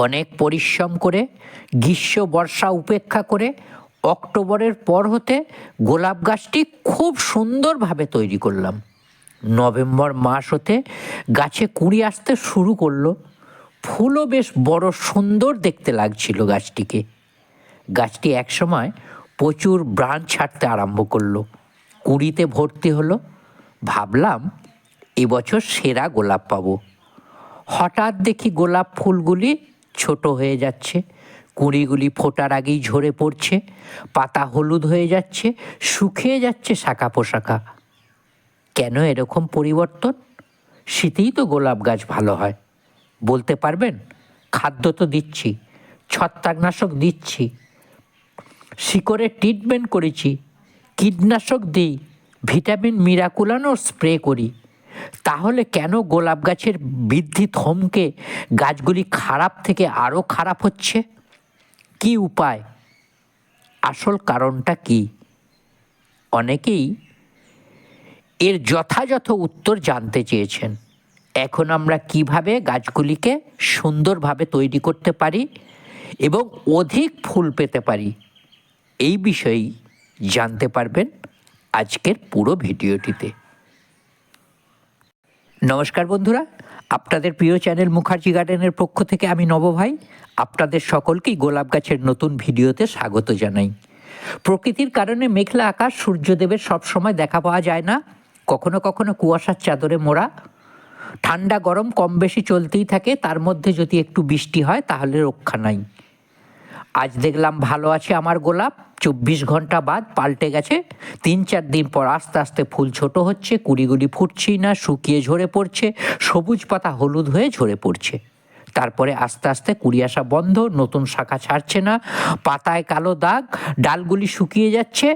অনেক পরিশ্রম করে, গ্রীষ্ম, বর্ষা উপেক্ষা করে, অক্টোবরের পর হতে গোলাপ গাছটি খুব সুন্দরভাবে তৈরি করলাম। নভেম্বর মাস হতে গাছে কুড়ি আসতে শুরু করল। ফুলও বেশ বড় সুন্দর দেখতে লাগছিল গাছটিকে। গাছটি একসময় প্রচুর ব্রাঞ্চ ছাড়তে আরম্ভ করল। কুড়িতে ভর্তি হলো। ভাবলাম এবছর সেরা গোলাপ পাবো। হঠাৎ দেখি গোলাপ ফুলগুলি ছোট হয়ে যাচ্ছে, কুঁড়িগুলি ফোটার আগেই ঝরে পড়ছে, পাতা হলুদ হয়ে যাচ্ছে, শুকিয়ে যাচ্ছে শাখা পোশাকা কেন এরকম পরিবর্তন? শীতেই তো গোলাপ গাছ ভালো হয়। বলতে পারবেন? খাদ্য তো দিচ্ছি, ছত্রাকনাশক দিচ্ছি, শিকড়ে ট্রিটমেন্ট করেছি, কীটনাশক দিই, ভিটামিন মিরাকুলানোর স্প্রে করি। তাহলে কেন গোলাপ গাছের বৃদ্ধি থমকে? গাছগুলি খারাপ থেকে আরও খারাপ হচ্ছে? কি উপায়? আসল কারণটা কি? অনেকেই এর যথাযথ উত্তর জানতে চেয়েছেন। এখন আমরা কীভাবে গাছগুলিকে সুন্দরভাবে তৈরি করতে পারি এবং অধিক ফুল পেতে পারি? এই বিষয়েই জানতে পারবেন আজকের পুরো ভিডিওটিতে। নমস্কার বন্ধুরা, আপনাদের প্রিয় চ্যানেল মুখার্জি গার্ডেনের পক্ষ থেকে আমি নবভাই আপনাদের সকলকেই গোলাপ গাছের নতুন ভিডিওতে স্বাগত জানাই। প্রকৃতির কারণে মেঘলা আকাশ সূর্যদেবের সবসময় দেখা পাওয়া যায় না, কখনো কখনো কুয়াশার চাদরে মোড়া। ঠান্ডা গরম কম বেশি চলতেই থাকে, তার মধ্যে যদি একটু বৃষ্টি হয় তাহলে রক্ষা নাই। আজ দেখলাম ভালো আছে আমার গোলাপ। চব্বিশ ঘণ্টা বাদ পাল্টে গেছে। তিন চার দিন পর আস্তে আস্তে ফুল ছোট হচ্ছে কুড়িগুলি ফুটছেই না, শুকিয়ে ঝরে পড়ছে, সবুজ পাতা হলুদ হয়ে ঝরে পড়ছে। তারপরে আস্তে আস্তে কুড়ি আসা বন্ধ, নতুন শাখা ছাড়ছে না, পাতায় কালো দাগ, ডালগুলি শুকিয়ে যাচ্ছে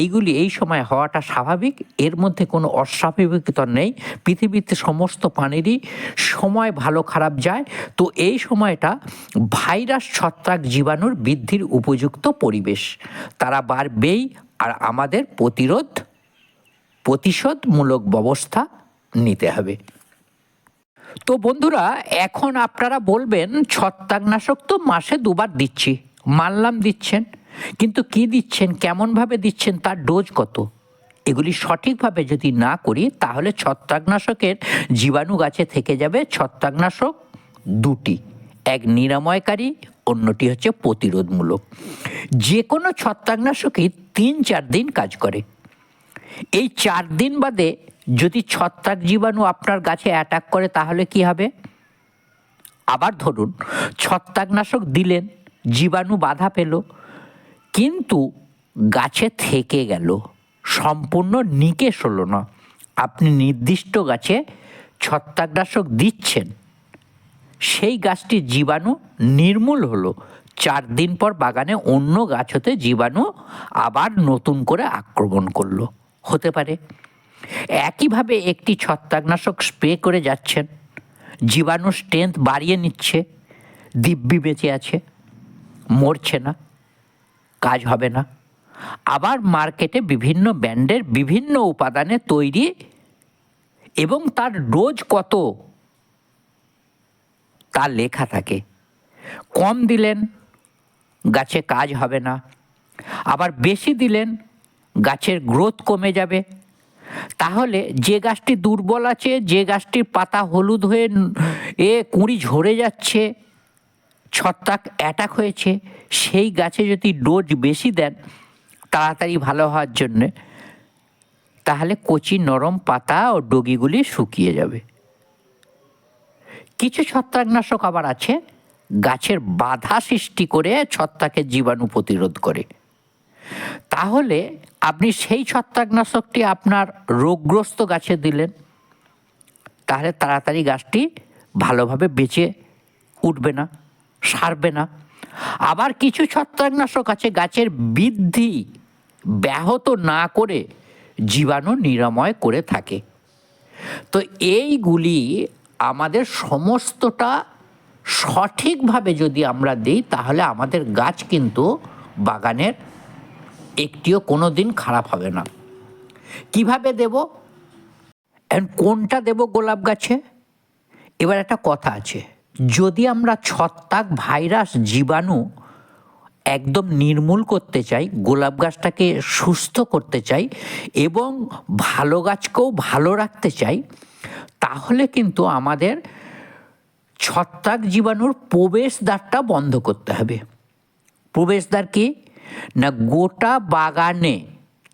এইগুলি এই সময় হওয়াটা স্বাভাবিক। এর মধ্যে কোনো অস্বাভাবিকতা নেই। পৃথিবীতে সমস্ত পানিরই সময় ভালো খারাপ যায়। তো এই সময়টা ভাইরাস ছত্রাক জীবাণুর বৃদ্ধির উপযুক্ত পরিবেশ। তারা বাড়বেই আর আমাদের প্রতিরোধ, প্রতিশোধমূলক ব্যবস্থা নিতে হবে। তো বন্ধুরা, এখন আপনারা বলবেন, ছত্রাকনাশক তো মাসে দুবার দিচ্ছি। মানলাম দিচ্ছেন। কিন্তু কি দিচ্ছেন, কেমনভাবে দিচ্ছেন, তার ডোজ কত? এগুলি সঠিকভাবে যদি না করি, তাহলে ছত্রাকনাশকের জীবাণু গাছে থেকে যাবে ছত্রাকনাশক দুটি। এক নিরাময়কারী, অন্যটি হচ্ছে প্রতিরোধমূলক। যে কোনো ছত্রাকনাশকই তিন চার দিন কাজ করে। এই চার দিন বাদে যদি ছত্রাক জীবাণু আপনার গাছে অ্যাটাক করে, তাহলে কি হবে? আবার ধরুন, ছত্রাকনাশক দিলেন, জীবাণু বাধা পেল কিন্তু গাছে থেকে গেল, সম্পূর্ণ নিকেশ হলো না। আপনি নির্দিষ্ট গাছে ছত্রাকনাশক দিচ্ছেন। সেই গাছটির জীবাণু নির্মূল হলো। চার দিন পর বাগানে অন্য গাছ হতে জীবাণু আবার নতুন করে আক্রমণ করল। হতে পারে। একইভাবে একটি ছত্রাকনাশক স্প্রে করে যাচ্ছেন। জীবাণু স্ট্রেংথ বাড়িয়ে নিচ্ছে। দিব্যি বেঁচে আছে। মরছে না। কাজ হবে না। আবার মার্কেটে বিভিন্ন ব্র্যান্ডের বিভিন্ন উপাদানে তৈরি এবং তার ডোজ কত তা লেখা থাকে। কম দিলেন, গাছে কাজ হবে না। আবার বেশি দিলেন, গাছের গ্রোথ কমে যাবে। তাহলে যে গাছটি দুর্বল আছে, যে গাছটির পাতা হলুদ হয়ে এ কুঁড়ি ঝরে যাচ্ছে ছত্রাক অ্যাটাক হয়েছে, সেই গাছে যদি ডোজ বেশি দেন, তাড়াতাড়ি ভালো হওয়ার জন্যে, তাহলে কচি নরম পাতা ও ডগিগুলি শুকিয়ে যাবে। কিছু ছত্রাকনাশক আবার আছে, গাছের বাধা সৃষ্টি করে ছত্রাকের জীবাণু প্রতিরোধ করে। তাহলে আপনি সেই ছত্রাকনাশকটি আপনার রোগগ্রস্ত গাছে দিলেন, তাহলে তাড়াতাড়ি গাছটি ভালোভাবে বেঁচে উঠবে না। সারবে না। আবার কিছু ছত্রাকনাশক আছে গাছের বৃদ্ধি ব্যাহত না করে জীবাণু নিরাময় করে থাকে। তো এইগুলি আমাদের সমস্তটা সঠিকভাবে যদি আমরা দিই, তাহলে আমাদের গাছ কিন্তু বাগানের একটিও কোনো দিন খারাপ হবে না। কীভাবে দেব? And কোনটা দেব গোলাপ গাছে? এবার একটা কথা আছে। যদি আমরা ছত্রাক ভাইরাস জীবাণু একদম নির্মূল করতে চাই, গোলাপ গাছটাকে সুস্থ করতে চাই এবং ভালো গাছকেও ভালো রাখতে চাই, তাহলে কিন্তু আমাদের ছত্রাক জীবাণুর প্রবেশদ্বারটা বন্ধ করতে হবে। প্রবেশদ্বার কি? না, গোটা বাগানে,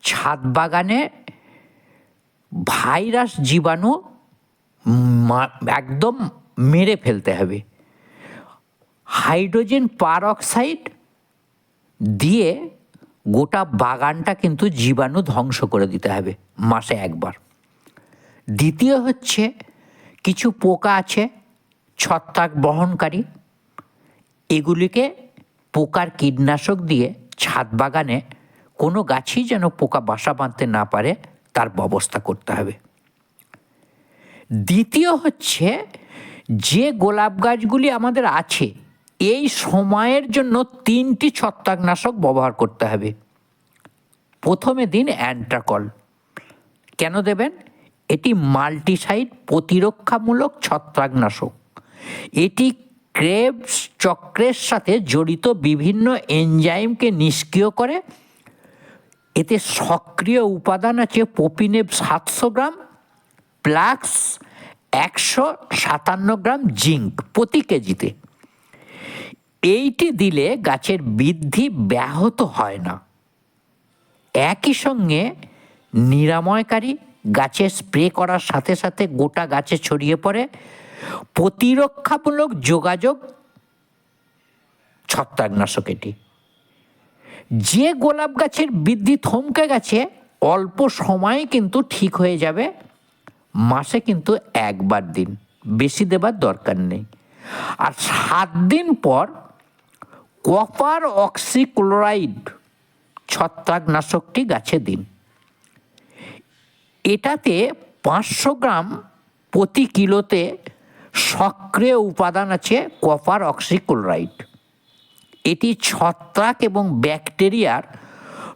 ছাদ বাগানে ভাইরাস জীবাণু একদম মেরে ফেলতে হবে। হাইড্রোজেন পারঅক্সাইড দিয়ে গোটা বাগানটা কিন্তু জীবাণু ধ্বংস করে দিতে হবে মাসে একবার। দ্বিতীয় হচ্ছে কিছু পোকা আছে, ছত্রাক বহনকারী। এগুলিকে পোকার কীটনাশক দিয়ে ছাদ বাগানে কোনো গাছই যেন পোকা বাসা বাঁধতে না পারে, তার ব্যবস্থা করতে হবে। দ্বিতীয় হচ্ছে যে গোলাপ গাছগুলি আমাদের আছে, এই সময়ের জন্য তিনটি ছত্রাকনাশক ব্যবহার করতে হবে। প্রথমে দিন অ্যান্ট্রাকল। কেন দেবেন? এটি মাল্টিসাইড প্রতিরক্ষামূলক ছত্রাকনাশক। এটি ক্রেবস চক্রের সাথে জড়িত বিভিন্ন এনজাইমকে নিষ্ক্রিয় করে। এতে সক্রিয় উপাদান আছে পপিনেব সাতশো গ্রাম, প্লাক্স একশো সাতান্ন গ্রাম জিঙ্ক প্রতি কেজিতে। এইটি দিলে গাছের বৃদ্ধি ব্যাহত হয় না। একই সঙ্গে নিরাময়কারী গাছে স্প্রে করার সাথে সাথে গোটা গাছে ছড়িয়ে পড়ে। প্রতিরক্ষামূলক যোগাযোগ ছত্রাকনাশক এটি। যে গোলাপ গাছের বৃদ্ধি থমকে গেছে, অল্প সময়ে কিন্তু ঠিক হয়ে যাবে। মাসে কিন্তু একবার দিন, বেশি দেবার দরকার নেই। আর সাত দিন পর কপার অক্সিক্লোরাইড ছত্রাকনাশকটি গাছে দিন। এটাতে পাঁচশো গ্রাম প্রতি কিলোতে সক্রিয় উপাদান আছে কপার অক্সিক্লোরাইড। এটি ছত্রাক এবং ব্যাকটেরিয়ার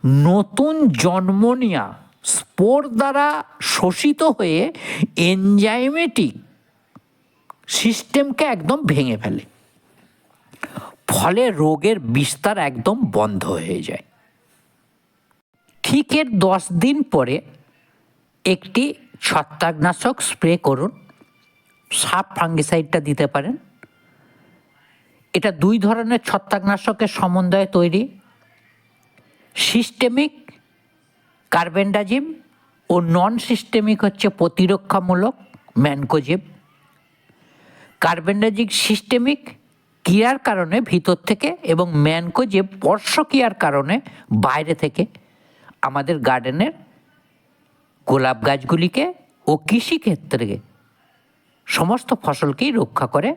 নতুন জন্ম নেওয়া স্পোর দ্বারা শোষিত হয়ে এনজাইমেটিক সিস্টেমকে একদম ভেঙে ফেলে। ফলে রোগের বিস্তার একদম বন্ধ হয়ে যায়। ঠিক এর দশ দিন পরে একটি ছত্রাকনাশক স্প্রে করুন। সাপ ফাঙ্গিসাইডটা দিতে পারেন। এটা দুই ধরনের ছত্রাকনাশকের সমন্বয়ে তৈরি। সিস্টেমিক কার্বেন্ডাজিম ও নন সিস্টেমিক হচ্ছে প্রতিরক্ষামূলক ম্যানকোজিম কার্বেন্ডাজিক সিস্টেমিক ক্রিয়ার কারণে ভিতর থেকে এবং ম্যানকোজেব পর্শ্বক্রিয়ার কারণে বাইরে থেকে আমাদের গার্ডেনের গোলাপ গাছগুলিকে ও কৃষিক্ষেত্রে সমস্ত ফসলকেই রক্ষা করে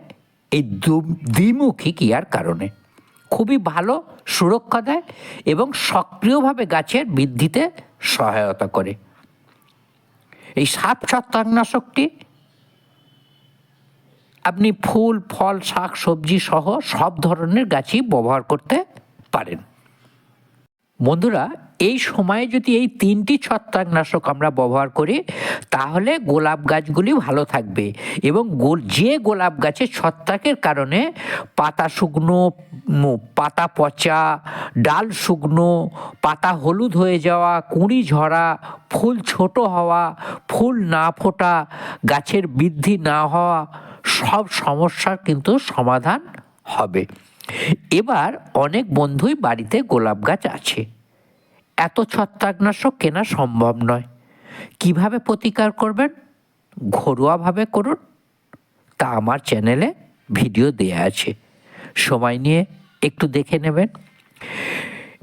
এই দ্বিমুখী ক্রিয়ার কারণে। খুবই ভালো সুরক্ষা দেয় এবং সক্রিয়ভাবে গাছের বৃদ্ধিতে সহায়তা করে। এই সাপ ছত্রাকনাশকটি আপনি ফুল, ফল, শাক, সবজি সহ সব ধরনের গাছই ব্যবহার করতে পারেন। বন্ধুরা এই সময়ে যদি এই তিনটি ছত্রাকনাশক আমরা ব্যবহার করি, তাহলে গোলাপ গাছগুলি ভালো থাকবে এবং যে গোলাপ গাছে ছত্রাকের কারণে পাতা শুকনো পাতা পচা, ডাল শুকনো, পাতা হলুদ হয়ে যাওয়া, কুঁড়ি ঝরা, ফুল ছোট হওয়া, ফুল না ফোটা, গাছের বৃদ্ধি না হওয়া, সব সমস্যার কিন্তু সমাধান হবে। এবার অনেক বন্ধুই বাড়িতে গোলাপ গাছ আছে। এত ছত্রাকনাশক কেনা সম্ভব নয়। কীভাবে প্রতিকার করবেন? ঘরোয়াভাবে করুন। তা আমার চ্যানেলে ভিডিও দেয়া আছে। সময় নিয়ে একটু দেখে নেবেন।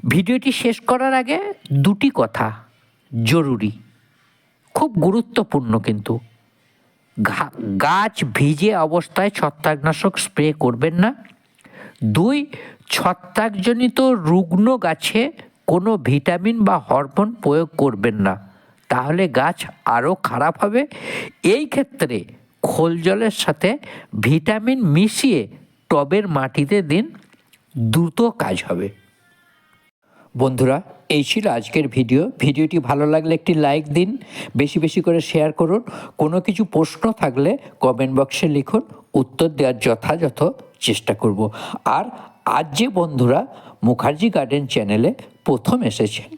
ভিডিওটি শেষ করার আগে দুটি কথা জরুরি। খুব গুরুত্বপূর্ণ কিন্তু। গাছ ভিজে অবস্থায় ছত্রাকনাশক স্প্রে করবেন না। দুই, ছত্রাকজনিত রুগ্ন গাছে কোনো ভিটামিন বা হরমোন প্রয়োগ করবেন না। তাহলে গাছ আরও খারাপ হবে। এই ক্ষেত্রে খোল জলের সাথে ভিটামিন মিশিয়ে টবের মাটিতে দিন, দ্রুত কাজ হবে। বন্ধুরা, এই ছিল আজকের ভিডিও। ভিডিওটি ভালো লাগলে একটি লাইক দিন, বেশি বেশি করে শেয়ার করুন। কোনো কিছু প্রশ্ন থাকলে কমেন্ট বক্সে লিখুন। উত্তর দেওয়ার যথাযথ চেষ্টা করব। আর আজ যে বন্ধুরা মুখার্জি গার্ডেন চ্যানেলে প্রথম এসেছেন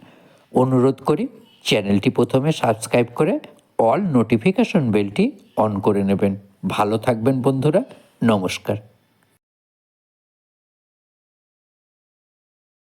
অনুরোধ করি চ্যানেলটি প্রথমে সাবস্ক্রাইব করে অল নোটিফিকেশন বেলটি অন করে নেবেন। ভালো থাকবেন বন্ধুরা, নমস্কার।